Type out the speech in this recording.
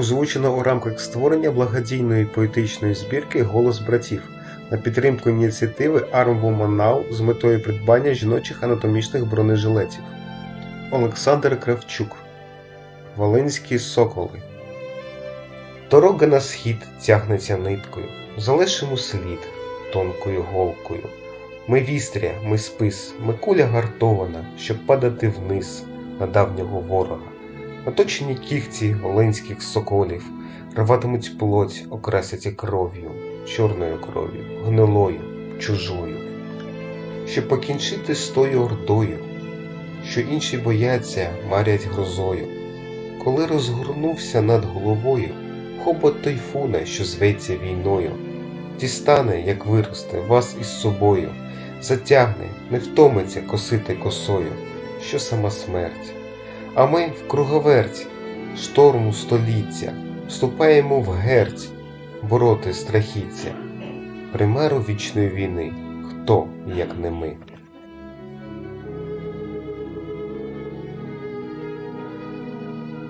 озвучено у рамках створення благодійної поетичної збірки Голос братів на підтримку ініціативи Arm Woman Now з метою придбання жіночих анатомічних бронежилетів. Олександр Кравчук Волинські соколи. Дорога на схід тягнеться ниткою, залишимо слід тонкою голкою. Ми вістря, ми спис, ми куля гартована, щоб падати вниз на давнього ворога. Наточені кігті волинських соколів рватимуть плоть, окрасяться кров'ю, чорною кров'ю, гнилою, чужою. Щоб покінчити з тою ордою, що інші бояться, марять грозою. Коли розгорнувся над головою хобот тайфуна, що зветься війною, дістане, як виросте, вас із собою, затягне, не втомиться косити косою, що сама смерть. А ми в круговерть, шторму століття, вступаємо в герць бороти страхіття. Примеру вічної війни, хто, як не ми.